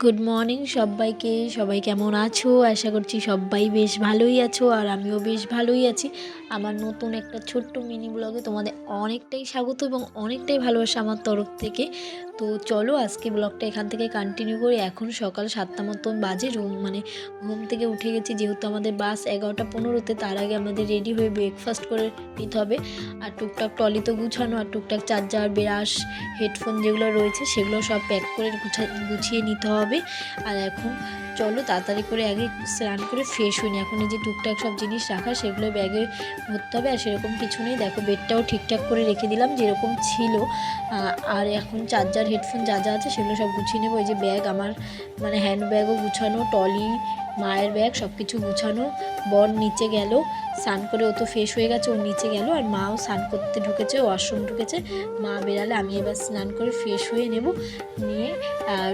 Good morning সবাইকে। সবাই কেমন আছো? আশা করছি সবাই বেশ ভালোই আছো আর আমিও বেশ ভালোই আছি। আমার নতুন একটা ছোট্ট মিনি ব্লগে তোমাদের অনেকটাই স্বাগত এবং অনেকটাই ভালোবাসা আমার তরফ থেকে। তো চলো আজকে ব্লগটা এখান থেকে কন্টিনিউ করি। এখন সকাল সাতটা মতন বাজে রুম মানে ঘুম থেকে উঠে গেছি, যেহেতু আমাদের বাস এগারোটা পনেরোতে, তার আগে আমাদের রেডি হয়ে ব্রেকফাস্ট করে নিতে হবে। আর টুকটাক ট্রলি তো গুছানো, আর টুকটাক চার্জার ব্রাশ হেডফোন যেগুলো রয়েছে, সেগুলো সব প্যাক করে গুছা, গুছিয়ে নিতে হবে। আর এখন চলো তাড়াতাড়ি করে আগে স্নান করে ফ্রেশ হইনি এখন এই যে টুকটাক সব জিনিস রাখা, সেগুলো ব্যাগে ভরতে হবে। আর সেরকম কিছু নেই। দেখো বেডটাও ঠিকঠাক করে রেখে দিলাম, যেরকম ছিল। আর এখন চার্জার হেডফোন যা যা আছে সেগুলো সব গুছিয়ে নেব। এই যে ব্যাগ আমার মানে হ্যান্ড ব্যাগও গুছানো টলি মায়ের ব্যাগ সব কিছু গুছানো, বর নিচে গেল, স্নান করে ও তো ফ্রেশ হয়ে গেছে, ও নিচে গেল, আর মাও স্নান করতে ঢুকেছে ওয়াশরুম ঢুকেছে। মা বেরালে আমি এবার স্নান করে ফ্রেশ হয়ে নেব, নিয়ে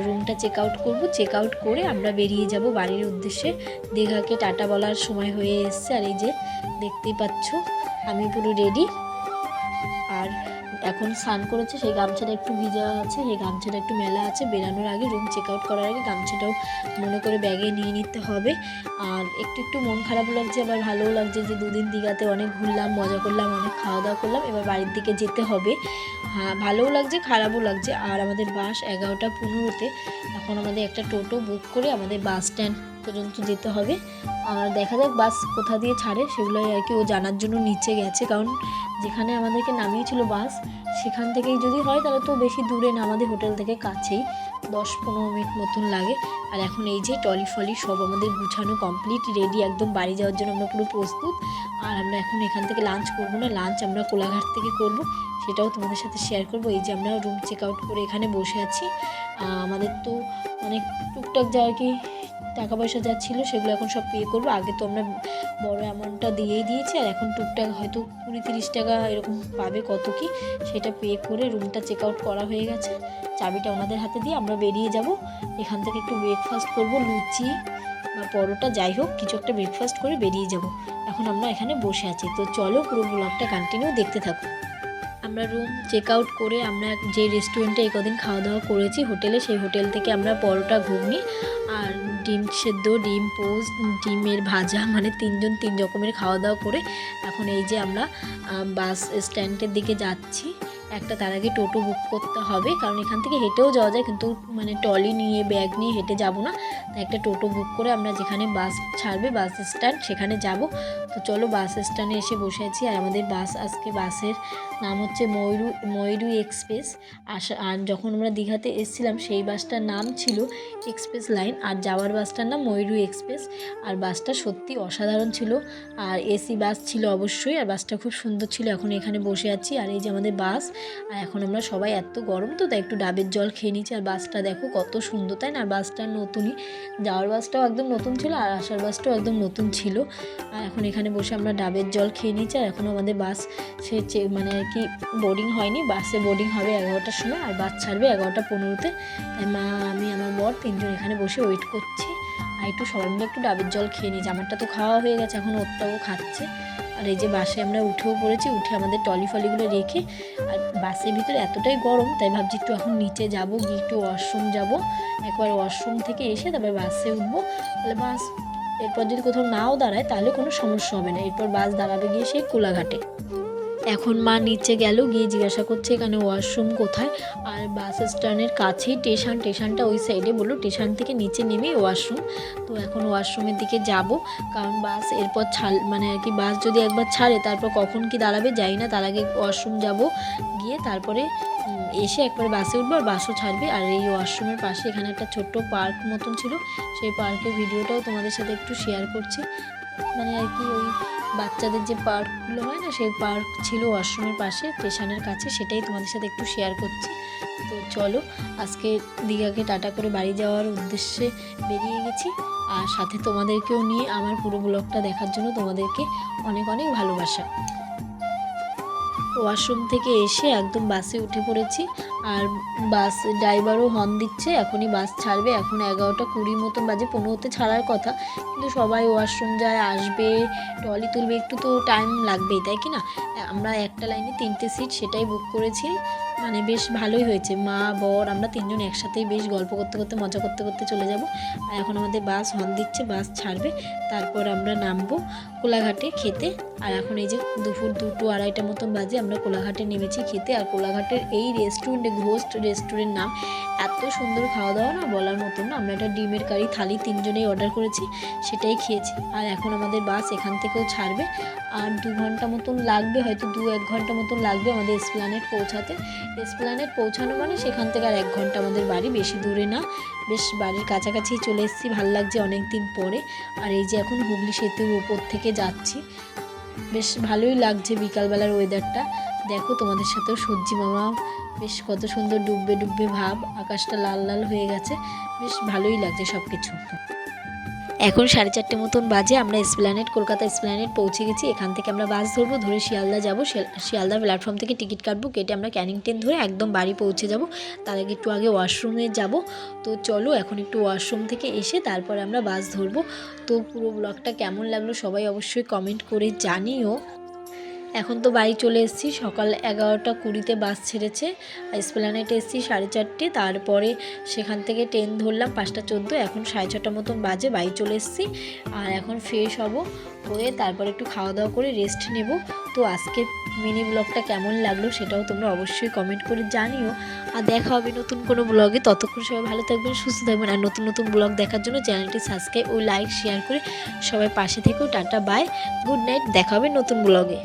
রুমটা চেক আউট করব। চেক আউট করে আমরা বেরিয়ে যাব বাড়ির উদ্দেশ্যে। দীঘাকে টাটা বলার সময় হয়ে এসছে, আর এই যে দেখতেই পাচ্ছ, আমি পুরো রেডি এখন স্নান করেছে, সেই গামছাটা একটু ভিজা আছে, সেই গামছাটা একটু মেলা আছে, বেরানোর আগে রুম চেক আউট করার আগে গামছাটাও মনে করে ব্যাগে নিয়ে নিতে হবে। আর একটু একটু মন খারাপ লাগছে আবার ভালোও লাগছে যে দুদিন দীঘাতে অনেক ঘুরলাম, মজা করলাম, অনেক খাওয়া দাওয়া করলাম, এবার বাড়ির দিকে যেতে হবে। হ্যাঁ ভালোও লাগছে, খারাপও লাগছে। আর আমাদের বাস এগারোটা পনেরোতে, এখন আমাদের একটা টোটো বুক করে আমাদের বাস স্ট্যান্ড পর্যন্ত যেতে হবে। আর দেখা যাক বাস কোথা দিয়ে ছাড়ে, সেগুলোই আর কি ও জানার জন্য নিচে গেছে। কারণ যেখানে আমাদেরকে নামিয়েছিল বাস, সেখান থেকেই যদি হয় তাহলে তো বেশি দূরে না, আমাদের হোটেল থেকে কাছেই, দশ পনেরো মিনিট মতন লাগে। আর এখন এই যে টলি ফলি সব আমাদের গুছানো কমপ্লিট রেডি একদম বাড়ি যাওয়ার জন্য আমরা পুরো প্রস্তুত। আর আমরা এখন এখান থেকে লাঞ্চ করব না লাঞ্চ আমরা কোলাঘাট থেকে করব, সেটাও তোমাদের সাথে শেয়ার করব। এই যে আমরা রুম চেক আউট করে এখানে বসে আছি। আমাদের তো অনেক টুকটাক যা আর কি টাকা পয়সা যা ছিল সেগুলো এখন সব পে করব। আগে তো আমরা বড় অ্যামাউন্টটা দিয়েই দিয়েছি, আর এখন টুকটাক হয়তো কুড়ি তিরিশ টাকা এরকম পাবে কত কি, সেটা পে করে রুমটা চেক আউট করা হয়ে গেছে। চাবিটা ওনাদের হাতে দিয়ে আমরা বেরিয়ে যাব। এখান থেকে একটু ব্রেকফাস্ট করব, লুচি বা পরোটা, যাই হোক, কিছু একটা ব্রেকফাস্ট করে বেরিয়ে যাব। এখন আমরা এখানে বসে আছি। তো চলো পুরো ব্লগটা কন্টিনিউ দেখতে থাকো। আমরা রুম চেক আউট করে আমরা যে রেস্টুরেন্টে এই কদিন খাওয়া দাওয়া করেছি হোটেলে, সেই হোটেল থেকে আমরা পরোটা, ঘুগনি আর ডিম সেদ্ধ, ডিম পোজ ডিমের ভাজা মানে তিনজন তিন রকমের খাওয়া দাওয়া করে এখন এই যে আমরা বাস স্ট্যান্ডের দিকে যাচ্ছি। একটা তার আগে টোটো বুক করতে হবে, কারণ এখান থেকে হেঁটেও যাওয়া যায়, কিন্তু মানে টলি নিয়ে ব্যাগ নিয়ে হেঁটে যাব না। তাই একটা টোটো বুক করে আমরা যেখানে বাস ছাড়বে বাস স্ট্যান্ড সেখানে যাব। তো চলো বাস স্ট্যান্ডে এসে বসে আছি, আর আমাদের বাস আজকে বাসের নাম হচ্ছে ময়ূরু ময়ূরু এক্সপ্রেস আসা আর যখন আমরা দীঘাতে এসেছিলাম, সেই বাসটার নাম ছিল এক্সপ্রেস লাইন আর যাওয়ার বাসটার নাম ময়ূরু এক্সপ্রেস আর বাসটা সত্যি অসাধারণ ছিল, আর এসি বাস ছিল অবশ্যই, আর বাসটা খুব সুন্দর ছিল। এখন এখানে বসে আছি, আর এই যে আমাদের বাস আর এখন আমরা সবাই এত গরম তো, তাই একটু ডাবের জল খেয়ে নিচ্ছি আর বাসটা দেখো কত সুন্দর, তাই না? বাসটা নতুনই। যাওয়ার বাসটাও একদম নতুন ছিল, আর আসার বাসটাও একদম নতুন ছিল। আর এখন এখানে বসে আমরা ডাবের জল খেয়ে নিচ্ছি আর এখন আমাদের বাস সে মানে আর কি বোর্ডিং হয়নি। বাসে বোর্ডিং হবে এগারোটার সময়, আর বাস ছাড়বে এগারোটা পনেরোতে। তাই মা, আমি, আমার বর তিনজন এখানে বসে ওয়েট করছি। আর একটু সবাই মিলে একটু ডাবের জল খেয়ে নিয়েছি। আমারটা তো খাওয়া হয়ে গেছে, এখন ওরটাও খাচ্ছে। আর এই যে বাসে আমরা উঠেও পড়েছি, উঠে আমাদের টলি ফলিগুলো রেখে, আর বাসের ভিতরে এতটাই গরম, তাই ভাবছি একটু এখন নিচে যাব, গিয়ে একটু ওয়াশরুম যাব। একবার ওয়াশরুম থেকে এসে তারপর বাসে উঠবো। তাহলে বাস, এরপর যদি কোথাও নাও দাঁড়ায়, তাহলে কোনো সমস্যা হবে না। এরপর বাস দাঁড়াবে গিয়ে সেই কোলাঘাটে। এখন মা নিচে গেল, গিয়ে জিজ্ঞাসা করছে এখানে ওয়াশরুম কোথায়? আর বাস স্ট্যান্ডের কাছেই স্টেশন স্টেশনটা ওই সাইডে বলল স্টেশন থেকে নিচে নেমেই ওয়াশরুম। তো এখন ওয়াশরুমের দিকে যাব, কারণ বাস এরপর ছাড় মানে আর কি বাস যদি একবার ছাড়ে, তারপর কখন কি দাঁড়াবে যাই না, তার আগে ওয়াশরুম যাব। গিয়ে তারপরে এসে একবারে বাসে উঠবো, আর বাসও ছাড়বে। আর এই ওয়াশরুমের পাশে এখানে একটা ছোট্ট পার্ক মতন ছিল, সেই পার্কের ভিডিওটাও তোমাদের সাথে একটু শেয়ার করছি। মানে আর কি ওই বাচ্চাদের যে পার্কগুলো হয় না, সেই পার্ক ছিল ওয়াশরুমের পাশে, স্টেশনের কাছে, সেটাই তোমাদের সাথে একটু শেয়ার করছি। তো চলো, আজকে দীঘাকে টাটা করে বাড়ি যাওয়ার উদ্দেশ্যে বেরিয়ে গেছি। আর সাথে তোমাদেরকেও নিয়ে আমার পুরো ব্লগটা দেখার জন্য তোমাদেরকে অনেক অনেক ভালোবাসা। ওয়াশরুম থেকে এসে একদম বাসে উঠে পড়েছি। আর বাস ড্রাইভারও হর্ন দিচ্ছে, এখনই বাস ছাড়বে। এখন এগারোটা কুড়ির মতন বাজে, পনেরোতে ছাড়ার কথা। কিন্তু সবাই ওয়াশরুম যায়, আসবে টলি তুলবে, একটু তো টাইম লাগবেই, তাই কি না? আমরা একটা লাইনে তিনটে সিট সেটাই বুক করেছি। মানে বেশ ভালোই হয়েছে। মা, বর, আমরা তিনজন একসাথেই বেশ গল্প করতে করতে, মজা করতে করতে চলে যাব। আর এখন আমাদের বাস হর্ন দিচ্ছে, বাস ছাড়বে। তারপর আমরা নামবো কোলাঘাটে খেতে। আর এখন এই যে দুপুর দুটো আড়াইটা মতন বাজে, আমরা কোলাঘাটে নেমেছি খেতে। আর কোলাঘাটের এই রেস্টুরেন্টে ঘোস্ট রেস্টুরেন্ট নাম এত সুন্দর খাওয়া দাওয়া না বলার মতন না। আমরা একটা ডিমের কারি থালি তিনজনেই অর্ডার করেছি, সেটাই খেয়েছি। আর এখন আমাদের বাস এখান থেকেও ছাড়বে। আর দু ঘণ্টা মতন লাগবে, হয়তো দু এক ঘণ্টা মতন লাগবে আমাদের এসপ্লানেট পৌঁছাতে। এসপ্লানেট পৌঁছানো মানে সেখান থেকে আর এক ঘণ্টা আমাদের বাড়ি, বেশি দূরে না। বেশ বাড়ির কাছাকাছি চলে এসেছি, ভালো লাগছে অনেক দিন পরে। আর এই যে এখন হুগলি সেতুর উপর থেকে যাচ্ছি, বেশ ভালোই লাগছে বিকালবেলার ওয়েদারটা দেখো তোমাদের সাথেও সূর্যি মামা, বেশ কত সুন্দর ডুববে ডুববে ভাব, আকাশটা লাল লাল হয়ে গেছে, বেশ ভালোই লাগছে সব কিছু এখন সাড়ে চারটে মতন বাজে, আমরা স্প্ল্যানেট কলকাতা এসপ্ল্যানেট পৌঁছে গেছি। এখান থেকে আমরা বাস ধরবো, ধরে শিয়ালদা যাব। শিয়াল- শিয়ালদা প্ল্যাটফর্ম থেকে টিকিট কাটবো, কেটে আমরা ক্যানিং ট্রেন ধরে একদম বাড়ি পৌঁছে যাব। তার আগে একটু আগে ওয়াশরুমে যাব। তো চলো, এখন একটু ওয়াশরুম থেকে এসে তারপরে আমরা বাস ধরবো। তো পুরো ব্লগটা কেমন লাগল সবাই অবশ্যই কমেন্ট করে জানিও। এখন তো বাড়ি চলে এসেছি। সকাল এগারোটা কুড়িতে বাস ছেড়েছে। এসপ্লানেটে এসেছি সাড়ে চারটে। তারপরে সেখান থেকে ট্রেন ধরলাম পাঁচটা চোদ্দ। এখন সাড়ে ছটা মতন বাজে, বাড়ি চলে এসেছি। আর এখন ফ্রেশ হব হয়ে তারপরে একটু খাওয়া দাওয়া করে রেস্ট নেব। তো আজকের মিনি ব্লগটা কেমন লাগল সেটাও তোমরা অবশ্যই কমেন্ট করে জানিও। আর দেখা হবে নতুন কোনো ব্লগে ততক্ষণ সবাই ভালো থাকবেন, সুস্থ থাকবেন। আর নতুন নতুন ব্লগ দেখার জন্য চ্যানেলটি সাবস্ক্রাইব ও লাইক শেয়ার করে সবাই পাশে থেকেও। টাটা বাই গুড নাইট দেখা হবে নতুন ব্লগে